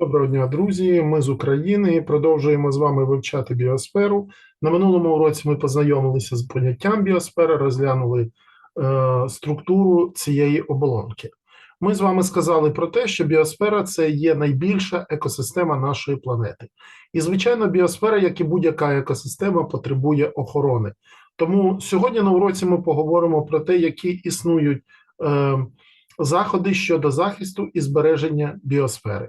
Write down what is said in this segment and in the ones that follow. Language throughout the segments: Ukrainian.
Доброго дня, друзі. Ми з України і продовжуємо з вами вивчати біосферу. На минулому уроці ми познайомилися з поняттям біосфери, розглянули е, структуру цієї оболонки. Ми з вами сказали про те, що біосфера це є найбільша екосистема нашої планети. І, звичайно, біосфера, як і будь-яка екосистема, потребує охорони. Тому сьогодні на уроці ми поговоримо про те, які існують е, заходи щодо захисту і збереження біосфери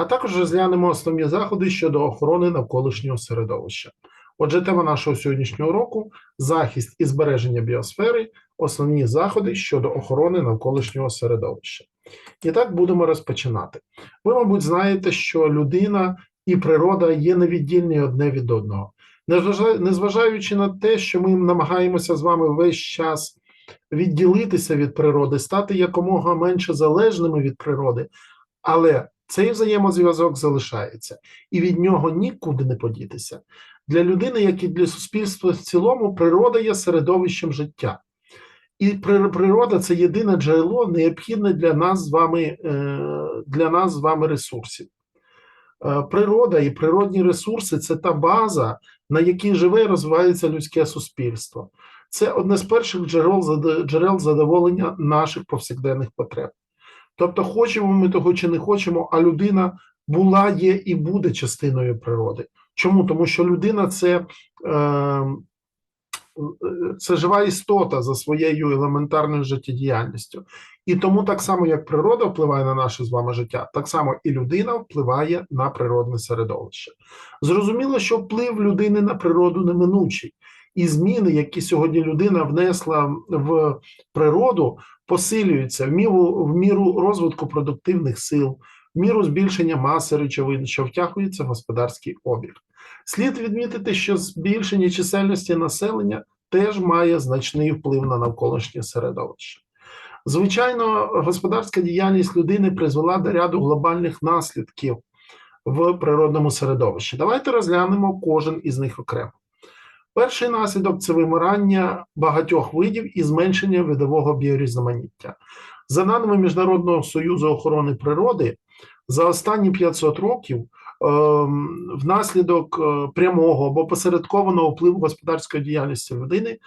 а також розглянемо основні заходи щодо охорони навколишнього середовища. Отже, тема нашого сьогоднішнього уроку – захист і збереження біосфери, основні заходи щодо охорони навколишнього середовища. І так будемо розпочинати. Ви, мабуть, знаєте, що людина і природа є невіддільні одне від одного. Незважаючи на те, що ми намагаємося з вами весь час відділитися від природи, стати якомога менше залежними від природи, але цей взаємозв'язок залишається, і від нього нікуди не подітися. Для людини, як і для суспільства в цілому, природа є середовищем життя. І природа це єдине джерело, необхідне для нас з вами е, для нас з вами ресурсів. Е, природа і природні ресурси це та база, на якій живе і розвивається людське суспільство. Це одне з перших джерел джерел задоволення наших повсякденних потреб. Тобто, хочемо ми того чи не хочемо, а людина була, є і буде частиною природи. Чому? Тому що людина це е, це жива істота за своєю елементарною життєдіяльністю. І тому, так само, як природа впливає на наше з вами життя, так само і людина впливає на природне середовище. Зрозуміло, що вплив людини на природу неминучий. І зміни, які сьогодні людина внесла в природу, посилюються в міру, в міру розвитку продуктивних сил, в міру збільшення маси речовин, що втягується в господарський обіг. Слід відмітити, що збільшення чисельності населення теж має значний вплив на навколишнє середовище. Звичайно, господарська діяльність людини призвела до ряду глобальних наслідків в природному середовищі. Давайте розглянемо кожен із них окремо. Перший наслідок це вимирання багатьох видів і зменшення видового біорізноманіття. За даними Міжнародного союзу охорони природи, за останні 500 років ем, внаслідок е, прямого або посередкованого впливу господарської діяльності людини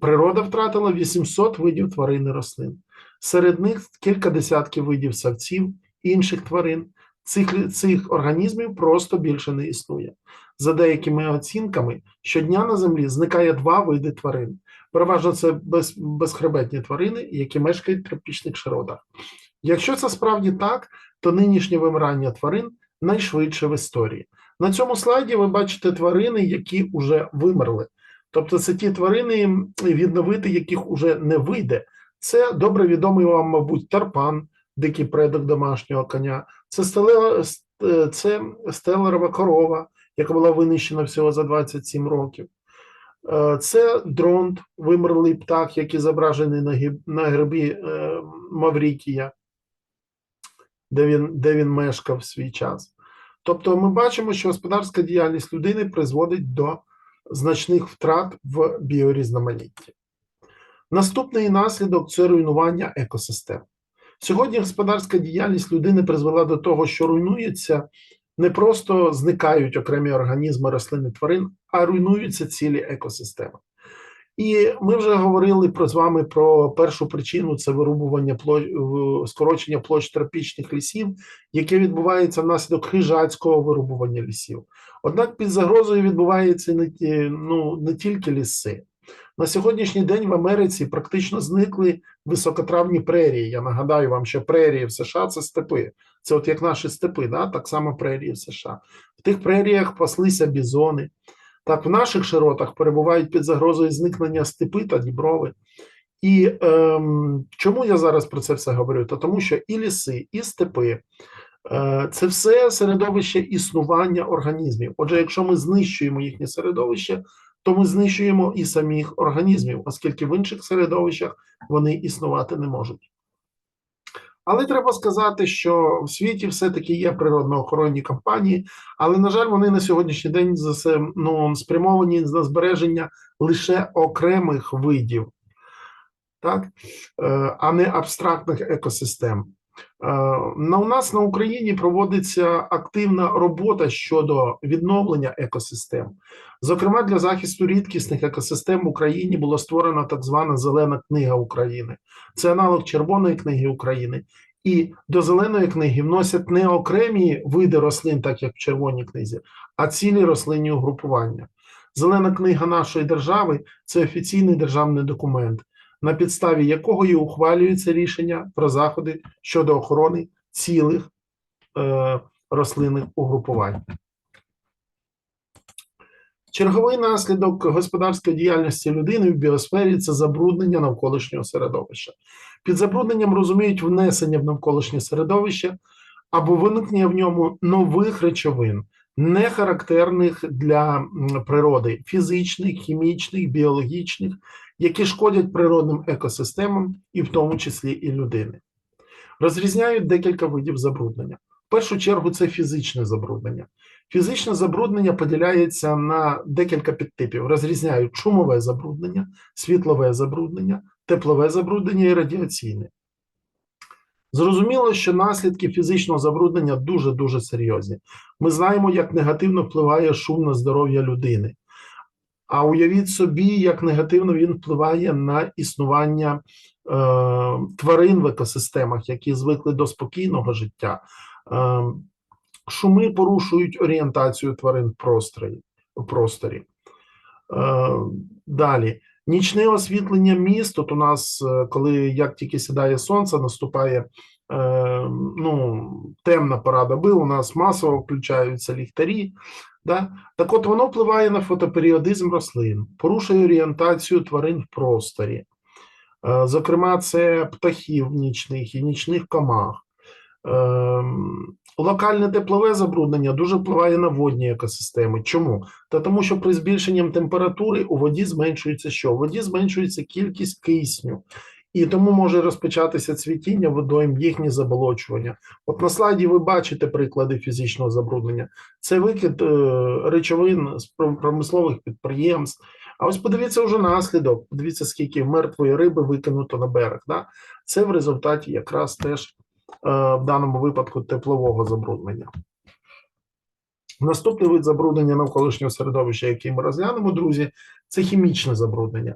природа втратила 800 видів тварин і рослин. Серед них кілька десятків видів савців, інших тварин. Цих цих організмів просто більше не існує. За деякими оцінками, щодня на землі зникає два види тварин. Переважно це без, безхребетні тварини, які мешкають в тропічних широтах. Якщо це справді так, то нинішнє вимирання тварин найшвидше в історії. На цьому слайді ви бачите тварини, які вже вимерли. Тобто це ті тварини, відновити яких уже не вийде. Це добре відомий вам, мабуть, тарпан, дикий предок домашнього коня, це стелела, це стелерова корова, яка була винищена всього за 27 років. Е, це дронт, вимерлий птах, який зображений на гіб, на грибі е, Маврікія, де він, де він мешкав в свій час. Тобто ми бачимо, що господарська діяльність людини призводить до значних втрат в біорізноманітті. Наступний наслідок це руйнування екосистем. Сьогодні господарська діяльність людини призвела до того, що руйнується не просто зникають окремі організми рослин і тварин, а руйнуються цілі екосистеми. І ми вже говорили про з вами про першу причину це вирубування площ, скорочення площ тропічних лісів, яке відбувається внаслідок хижацького вирубування лісів. Однак під загрозою відбувається не, ну, не тільки ліси. На сьогоднішній день в Америці практично зникли високотравні прерії. Я нагадаю вам, що прерії в США це степи. Це от як наші степи, да? так само прерії в США. В тих преріях паслися бізони. Так, в наших широтах перебувають під загрозою зникнення степи та діброви. І ем, чому я зараз про це все говорю? Та тому що і ліси, і степи е, це все середовище існування організмів. Отже, якщо ми знищуємо їхнє середовище, то ми знищуємо і самих організмів, оскільки в інших середовищах вони існувати не можуть. Але треба сказати, що в світі все-таки є природно-охоронні компанії, але, на жаль, вони на сьогоднішній день ну, спрямовані на збереження лише окремих видів, так? Е, а не абстрактних екосистем. На у нас на Україні проводиться активна робота щодо відновлення екосистем. Зокрема, для захисту рідкісних екосистем в Україні була створена так звана Зелена книга України. Це аналог Червоної книги України. І до зеленої книги вносять не окремі види рослин, так як в червоній книзі, а цілі рослинні угрупування. Зелена книга нашої держави це офіційний державний документ, на підставі якого і ухвалюється рішення про заходи щодо охорони цілих е, рослинних угрупувань. Черговий наслідок господарської діяльності людини в біосфері це забруднення навколишнього середовища. Під забрудненням розуміють внесення в навколишнє середовище або виникнення в ньому нових речовин, не характерних для природи фізичних, хімічних, біологічних, які шкодять природним екосистемам, і в тому числі і людини. Розрізняють декілька видів забруднення. В першу чергу це фізичне забруднення. Фізичне забруднення поділяється на декілька підтипів. Розрізняють шумове забруднення, світлове забруднення, теплове забруднення і радіаційне. Зрозуміло, що наслідки фізичного забруднення дуже-дуже серйозні. Ми знаємо, як негативно впливає шум на здоров'я людини. А уявіть собі, як негативно він впливає на існування е, тварин в екосистемах, які звикли до спокійного життя. Е, шуми порушують орієнтацію тварин в просторі. В просторі. Е, далі. Нічне освітлення міст. От у нас, е, коли як тільки сідає сонце, наступає е, ну, темна пора доби, у нас масово включаються ліхтарі. Да? Так от воно впливає на фотоперіодизм рослин, порушує орієнтацію тварин в просторі. Е, Зокрема, це птахів нічних і нічних комах. Ем, Локальне теплове забруднення дуже впливає на водні екосистеми. Чому? Та тому, що при збільшенні температури у воді зменшується що? У воді зменшується кількість кисню, і тому може розпочатися цвітіння водойм, їхнє заболочування. От на слайді ви бачите приклади фізичного забруднення. Це викид е, речовин з промислових підприємств. А ось подивіться вже наслідок. Подивіться, скільки мертвої риби викинуто на берег. Да? Це в результаті якраз теж е, в даному випадку теплового забруднення. Наступний вид забруднення навколишнього середовища, який ми розглянемо, друзі, це хімічне забруднення.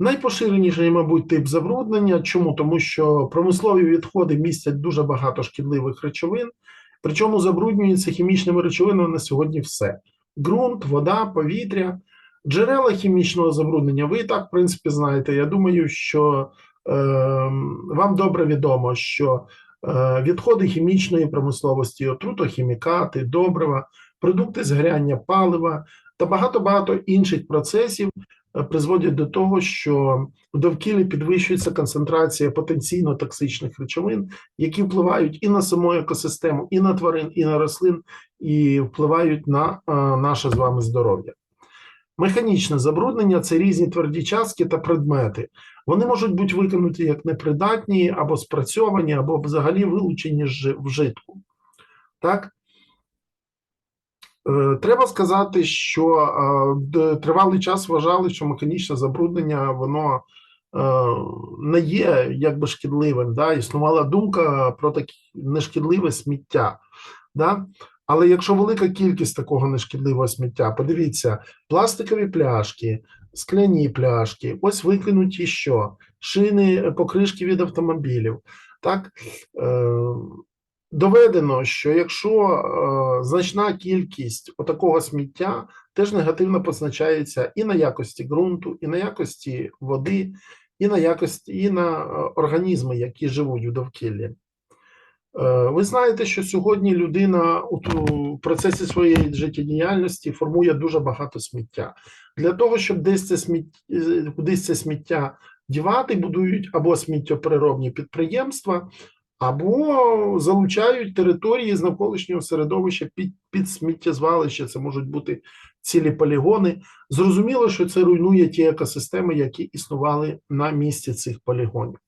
Найпоширеніший, мабуть, тип забруднення. Чому? Тому що промислові відходи містять дуже багато шкідливих речовин, причому забруднюється хімічними речовинами на сьогодні все: ґрунт, вода, повітря, джерела хімічного забруднення. Ви так, в принципі, знаєте. Я думаю, що е, вам добре відомо, що е, відходи хімічної промисловості, отрутохімікати, добрива, продукти згоряння палива та багато-багато інших процесів призводять до того, що в довкіллі підвищується концентрація потенційно токсичних речовин, які впливають і на саму екосистему, і на тварин, і на рослин, і впливають на е, наше з вами здоров'я. Механічне забруднення це різні тверді частки та предмети. Вони можуть бути викинуті як непридатні, або спрацьовані, або взагалі вилучені з жи- вжитку. Так? Е, Треба сказати, що е, тривалий час вважали, що механічне забруднення воно е, не є якби шкідливим. Да? Існувала думка про таке нешкідливе сміття. Да? Але якщо велика кількість такого нешкідливого сміття, подивіться, пластикові пляшки, скляні пляшки, ось викинуті що? Шини, покришки від автомобілів. Так? Доведено, що якщо значна кількість отакого сміття теж негативно позначається і на якості ґрунту, і на якості води, і на якості, і на е, організми, які живуть у довкіллі. Е, Ви знаєте, що сьогодні людина у процесі своєї життєдіяльності формує дуже багато сміття. Для того, щоб десь це сміття, кудись це сміття дівати, будують або сміттєпереробні підприємства, або залучають території з навколишнього середовища під, під сміттєзвалище. Це можуть бути цілі полігони. Зрозуміло, що це руйнує ті екосистеми, які існували на місці цих полігонів.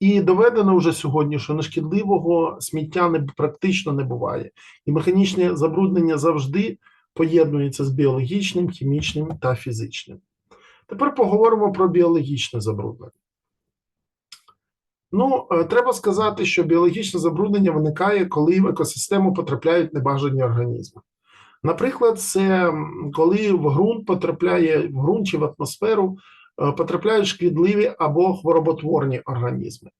І доведено вже сьогодні, що нешкідливого сміття не практично не буває, і механічне забруднення завжди поєднується з біологічним, хімічним та фізичним. Тепер поговоримо про біологічне забруднення. Ну, е, треба сказати, що біологічне забруднення виникає, коли в екосистему потрапляють небажані організми. Наприклад, це коли в ґрунт потрапляє в ґрунт чи в атмосферу е, потрапляють шкідливі або хвороботворні організми.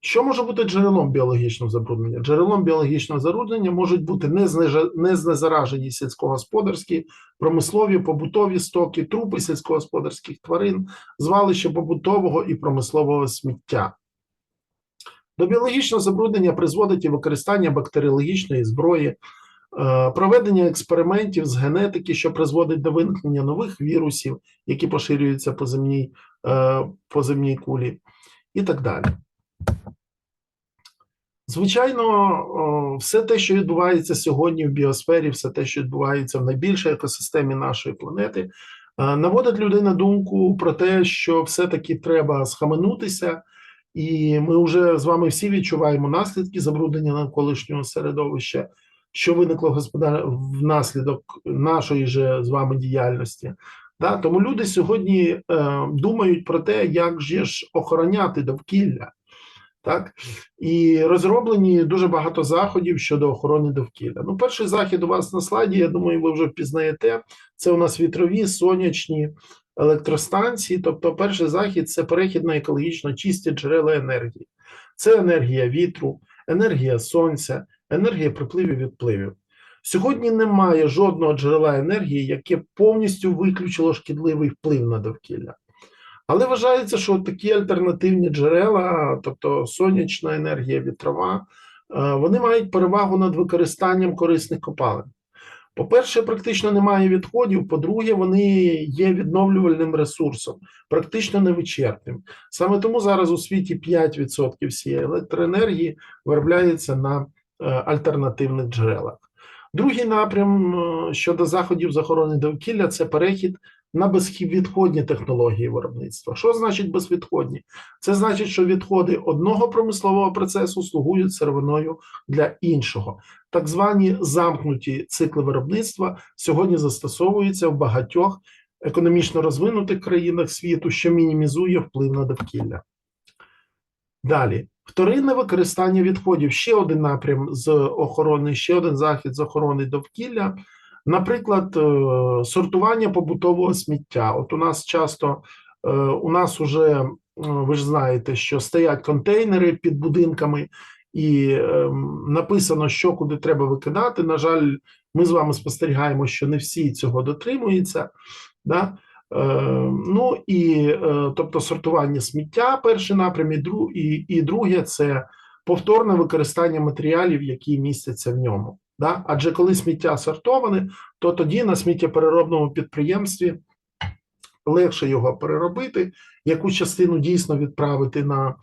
Що може бути джерелом біологічного забруднення? Джерелом біологічного забруднення можуть бути незнезаражені сільськогосподарські, промислові, побутові стоки, трупи сільськогосподарських тварин, звалища побутового і промислового сміття. До біологічного забруднення призводить і використання бактеріологічної зброї, е, проведення експериментів з генетики, що призводить до виникнення нових вірусів, які поширюються по земній, е, по земній кулі, і так далі. Звичайно, все те, що відбувається сьогодні в біосфері, все те, що відбувається в найбільшій екосистемі нашої планети, е, наводить людей на думку про те, що все-таки треба схаменутися, і ми вже з вами всі відчуваємо наслідки забруднення навколишнього середовища, що виникло господар... внаслідок нашої же з вами діяльності. Да? Тому люди сьогодні е, думають про те, як же ж охороняти довкілля. Так і розроблені дуже багато заходів щодо охорони довкілля. Ну, перший захід у вас на слайді, я думаю, ви вже впізнаєте. Це у нас вітрові, сонячні електростанції. Тобто, перший захід це перехід на екологічно чисті джерела енергії. Це енергія вітру, енергія сонця, енергія припливів відпливів. Сьогодні немає жодного джерела енергії, яке повністю виключило шкідливий вплив на довкілля. Але вважається, що такі альтернативні джерела, тобто сонячна енергія, вітрова, е, вони мають перевагу над використанням корисних копалин. По-перше, практично немає відходів. По-друге, вони є відновлювальним ресурсом, практично невичерпним. Саме тому зараз у світі 5% всієї електроенергії виробляється на е, альтернативних джерелах. Другий напрям е, щодо заходів з охорони довкілля це перехід на безвідходні технології виробництва. Що значить безвідходні? Це значить, що відходи одного промислового процесу слугують сировиною для іншого. Так звані замкнуті цикли виробництва сьогодні застосовуються в багатьох економічно розвинутих країнах світу, що мінімізує вплив на довкілля. Далі. Вторинне використання відходів ще один напрям з охорони, ще один захід з охорони довкілля. Наприклад, е, сортування побутового сміття. От у нас часто е, у нас уже е, ви ж знаєте, що стоять контейнери під будинками, і ем, написано, що куди треба викидати. На жаль, ми з вами спостерігаємо, що не всі цього дотримуються. Да? Ну і тобто сортування сміття, перший напрям, і, і, і друге це повторне використання матеріалів, які містяться в ньому. Да? Адже коли сміття сортоване, то тоді на сміттєпереробному підприємстві легше його переробити, яку частину дійсно відправити на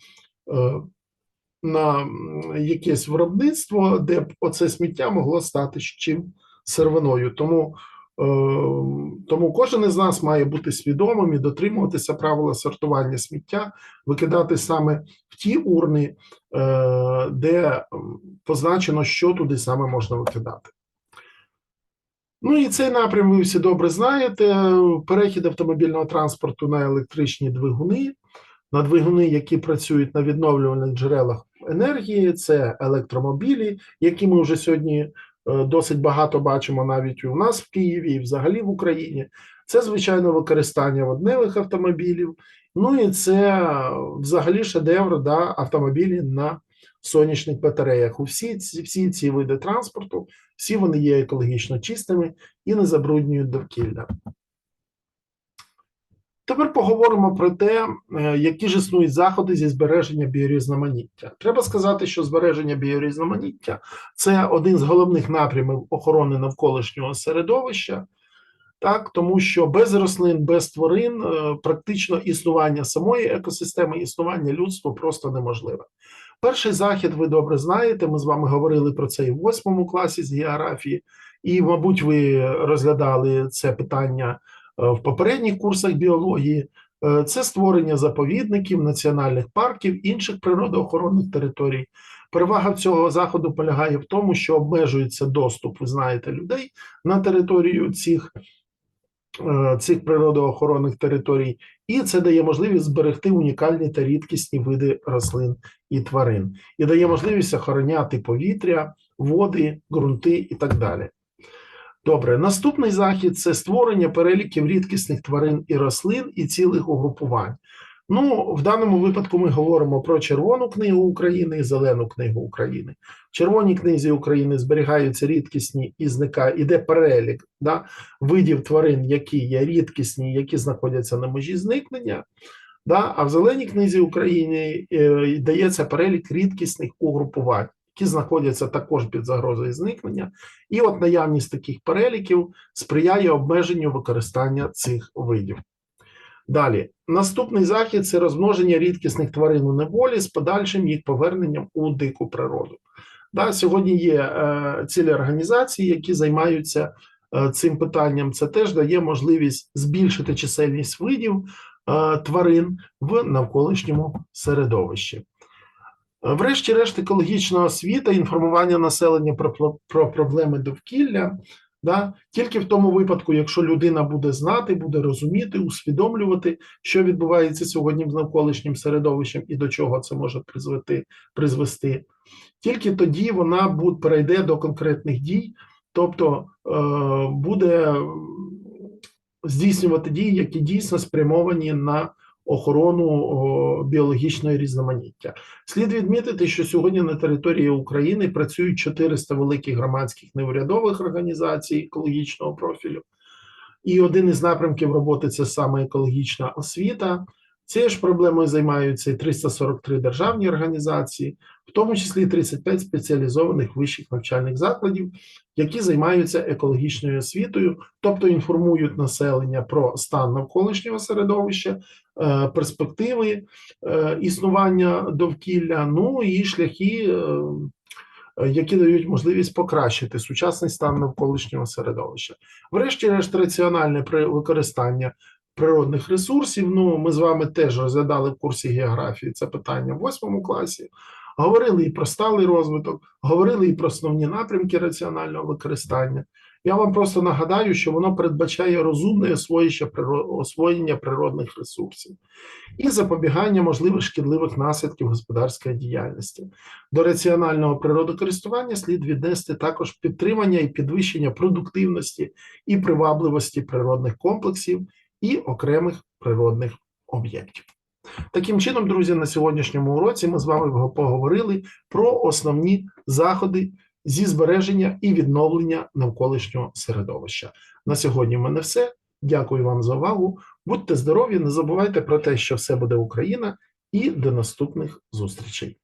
на якесь виробництво, де б оце сміття могло стати чим сервиною. Тому тому кожен із нас має бути свідомим і дотримуватися правила сортування сміття, викидати саме в ті урни, е, де позначено, що туди саме можна викидати. Ну і цей напрям ви всі добре знаєте: перехід автомобільного транспорту на електричні двигуни, на двигуни, які працюють на відновлюваних джерелах енергії, це електромобілі, які ми вже сьогодні Е, досить багато бачимо навіть у нас в Києві і взагалі в Україні. Це звичайно використання водневих автомобілів. Ну і це взагалі шедевр да, автомобілі на сонячних батареях. У всі ці всі ці види транспорту, всі вони є екологічно чистими і не забруднюють довкілля. Тепер поговоримо про те, е, які ж існують заходи зі збереження біорізноманіття. Треба сказати, що збереження біорізноманіття це один з головних напрямів охорони навколишнього середовища, так, тому що без рослин, без тварин е, практично існування самої екосистеми, існування людства просто неможливе. Перший захід, ви добре знаєте, ми з вами говорили про це і в восьмому класі з географії, і, мабуть, ви розглядали це питання. Е, в попередніх курсах біології, е, це створення заповідників, національних парків, інших природоохоронних територій. Перевага цього заходу полягає в тому, що обмежується доступ, ви знаєте, людей на територію цих е, цих природоохоронних територій, і це дає можливість зберегти унікальні та рідкісні види рослин і тварин, і дає можливість охороняти повітря, води, ґрунти і так далі. Добре, наступний захід це створення переліків рідкісних тварин і рослин і цілих угрупувань. Ну, в даному випадку ми говоримо про Червону книгу України і Зелену книгу України. В Червоній книзі України зберігаються рідкісні і зника, іде перелік да, видів тварин, які є рідкісні, які знаходяться на межі зникнення. Да, а в Зеленій книзі України е, дається перелік рідкісних угрупувань, які знаходяться також під загрозою зникнення. І от наявність таких переліків сприяє обмеженню використання цих видів. Далі, наступний захід це розмноження рідкісних тварин у неволі з подальшим їх поверненням у дику природу. Да, сьогодні є е, цілі організації, які займаються е, цим питанням. Це теж дає можливість збільшити чисельність видів е, тварин в навколишньому середовищі. Врешті-решт, екологічна освіта, інформування населення про, про, про проблеми довкілля. Да? Тільки в тому випадку, якщо людина буде знати, буде розуміти, усвідомлювати, що відбувається сьогодні з навколишнім середовищем і до чого це може призвести, призвести. Тільки тоді вона буде, перейде до конкретних дій, тобто е, буде здійснювати дії, які дійсно спрямовані на охорону біологічної різноманіття. Слід відмітити, що сьогодні на території України працюють 400 великих громадських неурядових організацій екологічного профілю. І один із напрямків роботи це саме екологічна освіта. Цією ж проблемою займаються і 343 державні організації, в тому числі 35 спеціалізованих вищих навчальних закладів, які займаються екологічною освітою, тобто інформують населення про стан навколишнього середовища, е, перспективи е, існування довкілля, ну і шляхи, е, які дають можливість покращити сучасний стан навколишнього середовища. Врешті-решт, раціональне використання природних ресурсів. Ну, ми з вами теж розглядали в курсі географії це питання в восьмому класі. Говорили і про сталий розвиток, говорили і про основні напрямки раціонального використання. Я вам просто нагадаю, що воно передбачає розумне освоєння природних ресурсів і запобігання можливих шкідливих наслідків господарської діяльності. До раціонального природокористування слід віднести також підтримання і підвищення продуктивності і привабливості природних комплексів і окремих природних об'єктів. Таким чином, друзі, на сьогоднішньому уроці ми з вами поговорили про основні заходи зі збереження і відновлення навколишнього середовища. На сьогодні в мене все. Дякую вам за увагу. Будьте здорові, не забувайте про те, що все буде Україна, і до наступних зустрічей.